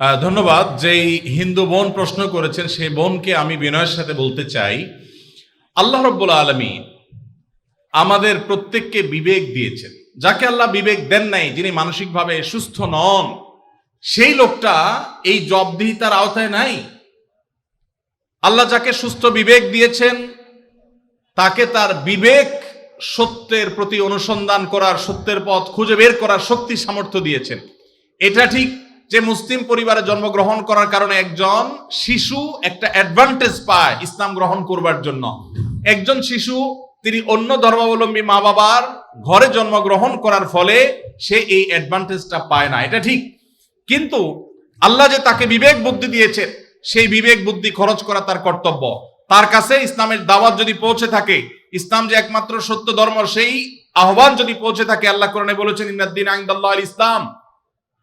ধন্যবাদ। যেই হিন্দু বোন প্রশ্ন করেছেন, সেই বোনকে আমি বিনয়ের সাথে বলতে চাই। আল্লাহ রব্বুল আলমী আমাদের প্রত্যেককে বিবেক দিয়েছেন। যাকে আল্লাহ বিবেক দেন নাই, যিনি মানসিকভাবে সুস্থ নন, সেই লোকটা এই জবদিহিতার আওতায় নাই। আল্লাহ যাকে সুস্থ বিবেক দিয়েছেন, তাকে তার বিবেক সত্যের প্রতি অনুসন্ধান করার, সত্যের পথ খুঁজে বের করার শক্তি সামর্থ্য দিয়েছেন। এটা ঠিক যে মুসলিম পরিবারে জন্মগ্রহণ করার কারণে একজন শিশু একটা অ্যাডভান্টেজ পায় ইসলাম গ্রহণ করবার জন্য। একজন শিশু, তিনি অন্য ধর্মাবলম্বী মা বাবার ঘরে জন্মগ্রহণ করার ফলে সে এই অ্যাডভান্টেজটা পায় না, এটা ঠিক। কিন্তু আল্লাহ যে তাকে বিবেক বুদ্ধি দিয়েছেন, সেই বিবেক বুদ্ধি খরচ করা তার কর্তব্য। তার কাছে ইসলামের দাওয়াত যদি পৌঁছে থাকে, ইসলাম যে একমাত্র সত্য ধর্ম, সেই আহ্বান যদি পৌঁছে থাকে, আল্লাহ কোরআনে বলেছেন, ইন্নাদ্দিন আইন্দাল্লাহ ইসলাম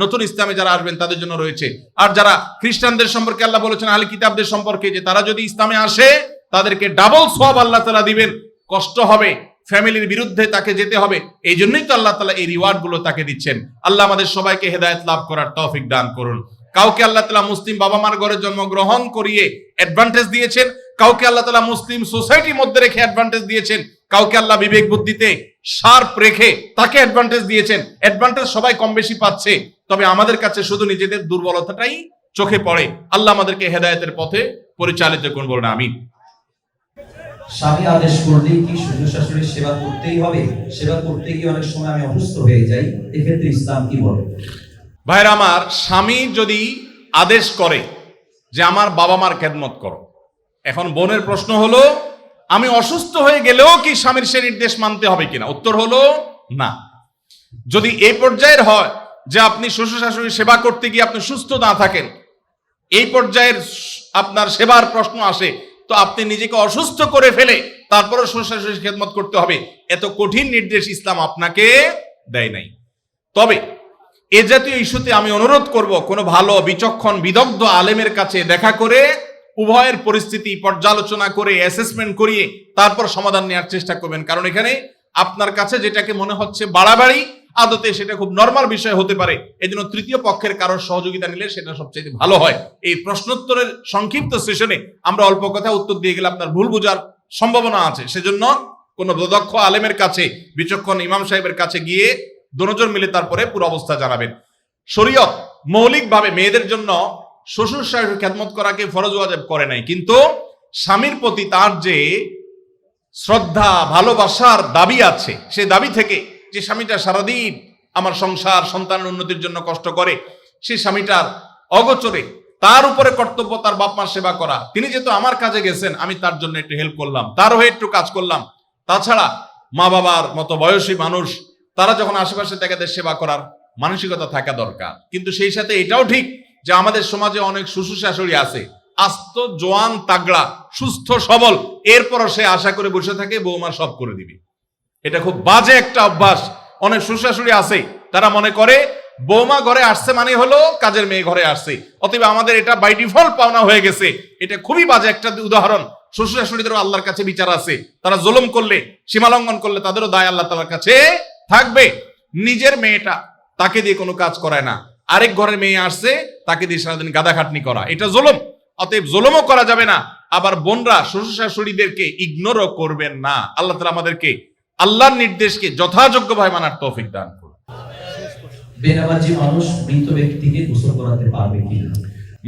নতুন ইসলামে যারা আসবেন তাদের জন্য রয়েছে। আর যারা খ্রিস্টানদের সম্পর্কে আল্লাহ বলেছেন আলী কিতাবদের সম্পর্কে, যে তারা যদি ইসলামে আসে, তাদেরকে ডাবল সব আল্লাহ তালা দিবেন। কষ্ট হবে, ফ্যামিলির বিরুদ্ধে তাকে যেতে হবে। এই জন্যই তো আল্লাহ তালা এই রিওয়ার্ডগুলো তাকে দিচ্ছেন। আল্লাহ আমাদের সবাইকে হেদায়ত লাভ করার তৌফিক দান করুন। কাউকে আল্লাহ তালা মুসলিম বাবা মার ঘরে জন্মগ্রহণ করিয়ে অ্যাডভান্টেজ দিয়েছেন, কাউকে আল্লাহ তালা মুসলিম সোসাইটির মধ্যে রেখে অ্যাডভান্টেজ দিয়েছেন, কাউকে আল্লাহ বিবেক বুদ্ধিতে শার্প রেখে তাকে অ্যাডভান্টেজ দিয়েছেন। অ্যাডভান্টেজ সবাই কম বেশি পাচ্ছে। তবে আমাদের কাছে শুধু নিজেদের দুর্বলতাটাই চোখে পড়ে। আল্লাহ আমাদেরকে হেদায়তের পথে পরিচালিত করুন বলুন আমি স্বামী আদেশ করলেই কি শ্বশুর শাশুড়ির সেবা করতেই হবে? সেবা করতে গিয়ে অনেক সময় আমি অসুস্থ হয়ে যাই। এক্ষেত্রে ইসলাম কি বলে? ভাইরা আমার স্বামী যদি আদেশ করে যে আমার বাবা মার খেদমত করো এখন বোনের প্রশ্ন হলো আমি অসুস্থ হয়ে গেলেও কি স্বামীর সে নির্দেশ মানতে হবে কিনা? উত্তর হলো, না। যদি এই পর্যায়ের হয় যে আপনি শ্বশুর শাশুড়ির সেবা করতে গিয়ে আপনি সুস্থ না থাকেন, এই পর্যায়ের আপনার সেবার প্রশ্ন আসে, তো আপনি নিজেকে অসুস্থ করে ফেলে তারপরে শ্বশুর শাশুড়ির খেদমত করতে হবে। এত কঠিন নির্দেশ ইসলাম আপনাকে দেয় নাই। তবে এ জাতীয় ইস্যুতে আমি অনুরোধ করব, কোনো ভালো, বিচক্ষণ, বিদগ্ধ আলেমের কাছে দেখা করে উভয়ের পরিস্থিতি পর্যালোচনা করে অ্যাসেসমেন্ট করিয়ে তারপর সমাধান নেওয়ার চেষ্টা করবেন। কারণ এখানে আপনার কাছে যেটাকে মনে হচ্ছে বাড়াবাড়ি, আদতে সেটা খুব নর্মাল বিষয় হতে পারে। এই জন্য তৃতীয় পক্ষের কারোর সহযোগিতা নিলে সেটা সবচেয়ে ভালো হয়। এই প্রশ্নোত্তরের সংক্ষিপ্ত সেশনে আমরা অল্প কথা উত্তর দিয়ে গেলে আপনার ভুল বোঝার সম্ভাবনা আছে। সেজন্য কোনো দক্ষ আলেমের কাছে, বিচক্ষণ ইমাম সাহেবের কাছে গিয়ে দুজন মিলে তারপরে পুরো অবস্থা জানাবেন। শরীয়ত মৌলিকভাবে মেয়েদের জন্য শ্বশুর শাশুড়ির খেদমত করাকে ফরজ ওয়াজেব করে নাই, কিন্তু স্বামীর প্রতি তার যে শ্রদ্ধা, ভালোবাসার দাবি আছে, সে দাবি থেকে যে স্বামীটা সারাদিন আমার সংসার, সন্তানের উন্নতির জন্য কষ্ট করে সেই স্বামীটার অগোচরে তার উপরে কর্তব্য তার বাপ মার সেবা করা, তিনি যেহেতু আমার কাজে গেছেন, আমি তার জন্য একটু হেল্প করলাম, তার হয়ে একটু কাজ করলাম, তাছাড়া মা বাবার মতো বয়সী মানুষ, তারা যখন আশেপাশে তাদের সেবা করার মানসিকতা থাকা দরকার, কিন্তু সেই সাথে এটাও ঠিক যে আমাদের সমাজে অনেক শ্বশুর শাশুড়ি আছে। আস্ত, জোয়ান, তাগড়া, সুস্থ, সবল, এরপরও সে আশা করে বসে থাকে, বৌমা সব করে দিবে। এটা খুব বাজে একটা অভ্যাস। অনেক শ্বশুরাশুড়ি আছে। তারা মনে করে, বৌমা ঘরে আসছে মানে হলো কাজের মেয়ে ঘরে আসছে। অতএব আমাদের এটা বাই ডিফল্ট পাওনা হয়ে গেছে। এটা খুবই বাজে একটা উদাহরণ। শ্বশুর শাশুড়িদেরও আল্লাহর কাছে বিচার আছে। তারা জুলুম করলে সীমালঙ্ঘন করলে তাদেরও দায় আল্লাহ তালার কাছে থাকবে। নিজের মেয়েটা তাকে দিয়ে কোনো কাজ করায় না। আরেক ঘরের মেয়ে আসছে তাকে দিয়ে সারাদিন গাদা খাটনি করা। এটা জুলুম। অতএব জুলুমও করা যাবে না। আবার বোনরা শ্বশুর শাশুড়িদেরকে ইগনোরও করবেন না। আল্লাহ তালা আমাদেরকে আল্লাহর নির্দেশকে যথাযোগ্যভাবে মানার তৌফিক দান করুন। বেনামাজি মানুষ মৃত ব্যক্তিকে গোসল করাতে পারবে কি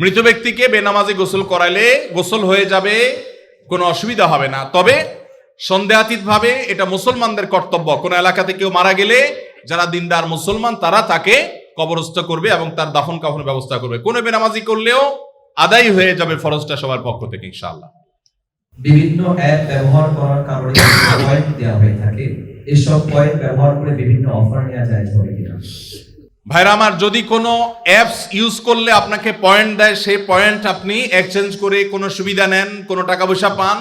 মৃত ব্যক্তিকে বেনামাজি গোসল করাইলে গোসল হয়ে যাবে কোনো অসুবিধা হবে না। তবে সন্দেহাতীত ভাবে এটা মুসলমানদের কর্তব্য। কোন এলাকাতে কেউ মারা গেলে যারা দিনদার মুসলমান তারা তাকে কবরস্থ করবে এবং তার দাফন কাফনের ব্যবস্থা করবে। কোনো বেনামাজি করলেও আদায় হয়ে যাবে ফরজটা সবার পক্ষ থেকে ইনশাআল্লাহ। বিভিন্ন অ্যাপ ব্যবহার করার কারণে পয়েন্ট দেওয়া হয়ে থাকে। এসব পয়েন্ট ব্যবহার করে বিভিন্ন অফার নেওয়া যায় হবে কিনা। ভাইরা আমার যদি কোনো অ্যাপস ইউজ করলে আপনাকে পয়েন্ট দেয় সেই পয়েন্ট আপনি এক্সচেঞ্জ করে কোনো সুবিধা নেন কোনো টাকা পয়সা পান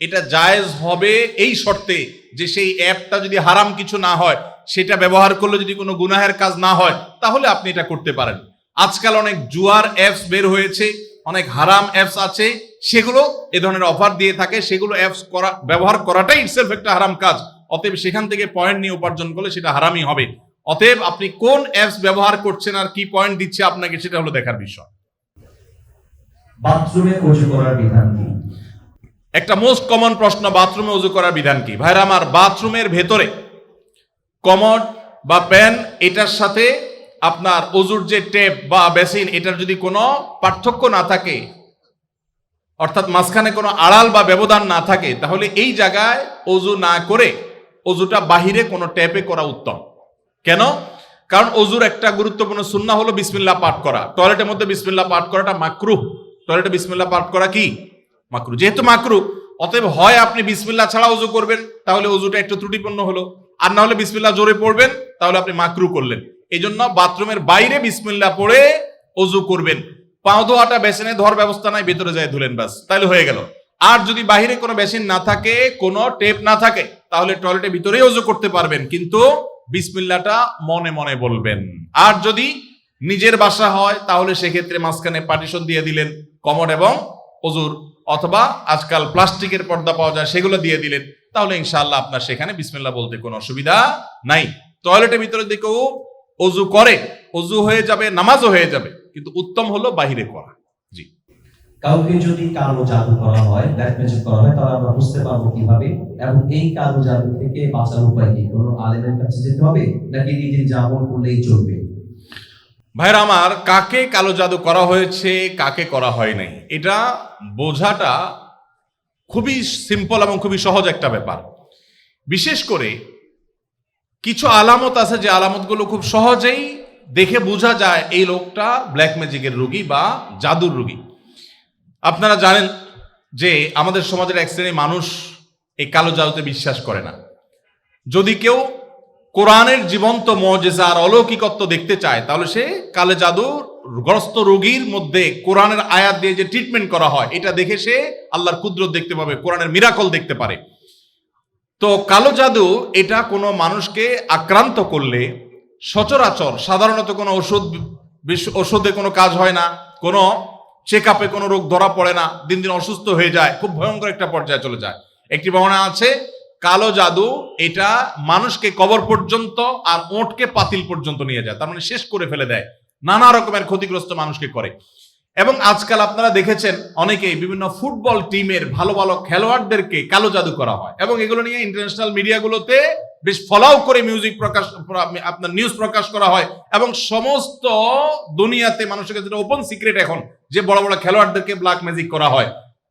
এটা জায়েজ হবে এই শর্তে যে সেই অ্যাপটা যদি হারাম কিছু না হয় সেটা ব্যবহার করলে যদি কোনো গুনাহের কাজ না হয় তাহলে আপনি এটা করতে পারেন। আজকাল অনেক জুয়ার অ্যাপস বের হয়েছে অনেক হারাম অ্যাপস আছে সেগুলো এ ধরনের অফার দিয়ে থাকে সেগুলো অ্যাপস করা ব্যবহার করাটাই ইটসেলফ একটা হারাম কাজ। অতএব সেখান থেকে পয়েন্ট নিয়ে উপার্জন করলে সেটা হারামই হবে। অতএব আপনি কোন অ্যাপস ব্যবহার করছেন আর কি পয়েন্ট দিচ্ছে আপনাকে সেটা হলো দেখার বিষয়। বাথরুমে করার বিধান কি? একটা মোস্ট কমন প্রশ্ন বাথরুমে উজু করার বিধান কি? ভাইরা আমার বাথরুমের ভেতরে কমড বা প্যান এটার সাথে আপনার অজুর যে টেপ বা বেসিন, এটার যদি কোনো পার্থক্য না থাকে, অর্থাৎ মাঝখানে কোনো আড়াল বা ব্যবধান না থাকে, তাহলে এই জায়গায় অজু না করে অজুটা বাহিরে কোনো ট্যাপে করা উত্তম। কেন? কারণ অজুর একটা গুরুত্বপূর্ণ সুন্না হলো বিসমিল্লাহ পাঠ করা। টয়লেটের মধ্যে বিসমিল্লা পাঠ করাটা মাকরু টয়লেটে বিসমিল্লা পাঠ করা কি? মাকরু যেহেতু মাকরু অতএব হয় আপনি বিসমিল্লাহ ছাড়া অজু করবেন, তাহলে অজুটা একটু ত্রুটিপূর্ণ হলো। আর না হলে বিসমিল্লাহ জোরে পড়বেন, তাহলে আপনি মাকরু করলেন। এই জন্য বাথরুমের বাইরে বিসমিল্লাহ পড়ে অজু করবেন। পাও ধোয়াটা বেসিনে ধোয়ার ব্যবস্থা নাই, ভেতরে যায় ধুলেন বাস তাহলে হয়ে গেল। আর যদি বাইরে কোনো বেসিন না থাকে, কোনো টেপ না থাকে, তাহলে টয়লেটের ভিতরেই অজু করতে পারবেন, কিন্তু বিসমিল্লাটা মনে মনে বলবেন। আর যদি নিজের বাসা হয়, তাহলে সেক্ষেত্রে মাঝখানে পার্টিশন দিয়ে দিলেন কমর এবং অজুর, অথবা আজকাল প্লাস্টিকের পর্দা পাওয়া যায়, সেগুলো দিয়ে দিলেন। তাহলে ইনশাআল্লাহ আপনার সেখানে বিসমিল্লাহ বলতে কোনো অসুবিধা নাই। টয়লেটের ভিতরে দিকেও অজু করে অজু হয়ে যাবে নামাজও হয়ে যাবে কিন্তু উত্তম হলো বাহিরে করা। জি। কাউকে যদি কালো জাদু করা হয় ব্ল্যাক ম্যাজিক করা হয় তাহলে আমরা বুঝতে পারব কীভাবে। এবং এই কালো জাদু থেকে বাঁচার উপায় কি? কোনো আলেমের কাছে যেতে হবে? নাকি নিজে জামল করলেই চলবে? ভাইরা আমার কাকে কালো জাদু করা হয়েছে কাকে করা হয় নাই? এটা বোঝাটা খুবই সিম্পল এবং খুবই সহজ একটা ব্যাপার। বিশেষ করে কিছু আলামত আছে যে আলামতগুলো খুব সহজেই দেখে বোঝা যায় এই লোকটা ব্ল্যাক ম্যাজিকের রুগী বা জাদুর রুগী। আপনারা জানেন যে আমাদের সমাজের এক শ্রেণির মানুষ এই কালো জাদুতে বিশ্বাস করে না। যদি কেউ কোরআনের জীবন্ত মজেজা আর অলৌকিকত্ব দেখতে চায়, তাহলে সে কালো জাদু গ্রস্ত রোগীর মধ্যে কোরআনের আয়াত দিয়ে যে ট্রিটমেন্ট করা হয়, এটা দেখে সে আল্লাহর কুদরত দেখতে পাবে, কোরআনের মিরাকল দেখতে পারে। তো কালো জাদু, এটা কোনো মানুষকে আক্রান্ত করলে সচরাচর সাধারণত কোনো ওষুধ ওষুধে কোনো কাজ হয় না, কোনো চেক আপে কোনো রোগ ধরা পড়ে না, দিন দিন অসুস্থ হয়ে যায়, খুব ভয়ঙ্কর একটা পর্যায়ে চলে যায়। একটি ভাবনা আছে, কালো জাদু, এটা মানুষকে কবর পর্যন্ত আর ওঁটকে পাতিল পর্যন্ত নিয়ে যায়, তার মানে শেষ করে ফেলে দেয়। নানা রকমের ক্ষতিগ্রস্ত মানুষকে করে। এবং আজকাল আপনারা দেখেছেন অনেকেই বিভিন্ন ফুটবল টিমের ভালো ভালো খেলোয়াড়দেরকে কালো জাদু করা হয়। এবং এগুলো নিয়ে ইন্টারন্যাশনাল মিডিয়াগুলোতে বেশ ফলাও করে মিউজিক প্রকাশ আপনার নিউজ প্রকাশ করা হয়। এবং সমস্ত দুনিয়াতে মানুষের কাছে ওপেন সিক্রেট এখন, যে বড় বড় খেলোয়াড়দেরকে ব্ল্যাক ম্যাজিক করা হয়।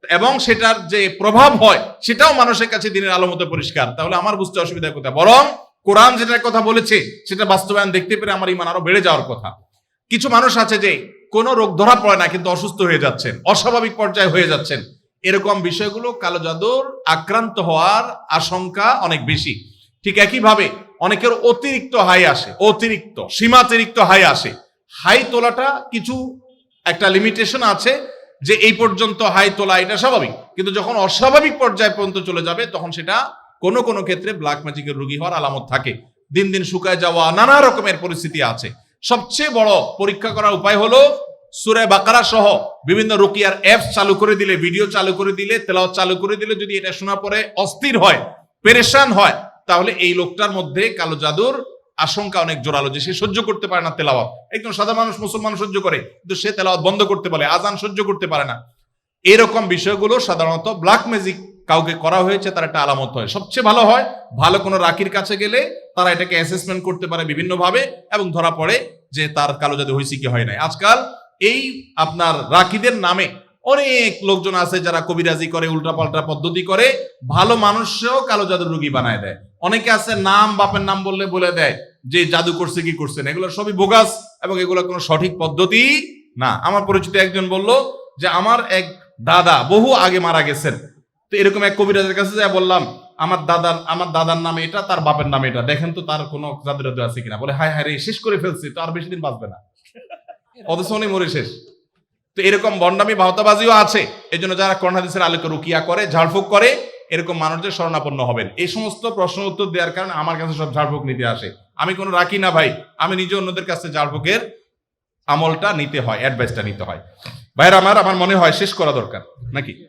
এবং সেটার যে প্রভাব হয়, সেটাও মানুষের কাছে দিনের আলো মতো পরিষ্কার। তাহলে আমার বুঝতে অসুবিধা কোথায় বরং কোরআন যেটার কথা বলেছে, সেটা বাস্তবায়ন দেখতে পেরে আমার ইমান আরও বেড়ে যাওয়ার কথা। কিছু মানুষ আছে যে কোনো রোগ ধরা পড়ে না, কিন্তু অসুস্থ হয়ে যাচ্ছেন, অস্বাভাবিক পর্যায়ে হয়ে যাচ্ছেন। এরকম বিষয়গুলো কালো জাদুর আক্রান্ত হওয়ার আশঙ্কা অনেক বেশি। ঠিক একইভাবে অনেকের অতিরিক্ত হাই আসে, অতিরিক্ত, সীমাতিরিক্ত হাই আসে। হাই তোলাটা কিছু একটা লিমিটেশন আছে যে এই পর্যন্ত হাই তোলা এটা স্বাভাবিক, কিন্তু যখন অস্বাভাবিক পর্যায়ে পর্যন্ত চলে যাবে, তখন সেটা কোনো কোনো ক্ষেত্রে ব্ল্যাক ম্যাজিকের রোগী হওয়ার আলামত থাকে। দিন দিন শুকায় যাওয়া নানা রকমের পরিস্থিতি আছে। সবচেয়ে বড় পরীক্ষা করার উপায় হলো সুরে বাকারা সহ বিভিন্ন রুকিয়ার অ্যাপস চালু করে দিলে ভিডিও চালু করে দিলে, তেলাওয়াত চালু করে দিলে যদি এটা শোনার পরে অস্থির হয়, পেরেশান হয়, তাহলে এই লোকটার মধ্যে কালো জাদুর আশঙ্কা অনেক জোরালো যে সে সহ্য করতে পারে না তেলাওয়াত। একদম সাধারণ মানুষ, মুসলমান সহ্য করে, কিন্তু সে তেলাওয়াত বন্ধ করতে পারে আজান সহ্য করতে পারে না। এরকম বিষয়গুলো সাধারণত ব্ল্যাক ম্যাজিক কাউকে করা হয়েছে, তার একটা আলামত হয়। সবচেয়ে ভালো হয়, ভালো কোনো রাখির কাছে গেলে তারা এটাকে অ্যাসেসমেন্ট করতে পারে বিভিন্নভাবে এবং ধরা পড়ে যে তার কালো জাদু হয়েছে কি হয় নাই। আজকাল এই আপনার রাখিদের নামে অনেক লোকজন আছে যারা কবিরাজি করে, উল্টাপাল্টা পদ্ধতি করে, ভালো মানুষও কালো জাদুর রুগী বানায় দেয়। অনেকে আছে নাম, বাপের নাম বললে বলে দেয় যে জাদু করছে কি করছে না। এগুলো সবই বোগাস এবং এগুলো কোনো সঠিক পদ্ধতি না। আমার পরিচিত একজন বলল যে, আমার এক দাদা বহু আগে মারা গেছেন। তো এরকম এক কবিরাজের কাছে যা বললাম, আমার দাদার আমার দাদার নামে এটা, তার বাপের নাম এটা। দেখেন তো তার কোনো জাদু টাদু আছে কিনা। বলে, হায় হায় রে, শেষ করে ফেলছি, তো আর বেশি দিন বাঁচবে না। অথচ উনি মরে শেষ। তো এরকম বন্ডামি ভাওতাবাজিও আছে। এই জন্য যারা করোনা হাদিসের আলোকে রুকিয়া করে, ঝাড়ফুঁক করে, এরকম মানুষদের শরণাপন্ন হবেন। এই সমস্ত প্রশ্ন উত্তর দেওয়ার কারণে আমার কাছে সব ঝাড়ফুঁক নিতে আসে। আমি কোনো রাখি না ভাই। আমি নিজে অন্যদের কাছে ঝাড়ফুঁকের আমলটা নিতে হয় অ্যাডভাইসটা নিতে হয়। ভাইয়ের আমার আমার মনে হয় শেষ করা দরকার, নাকি?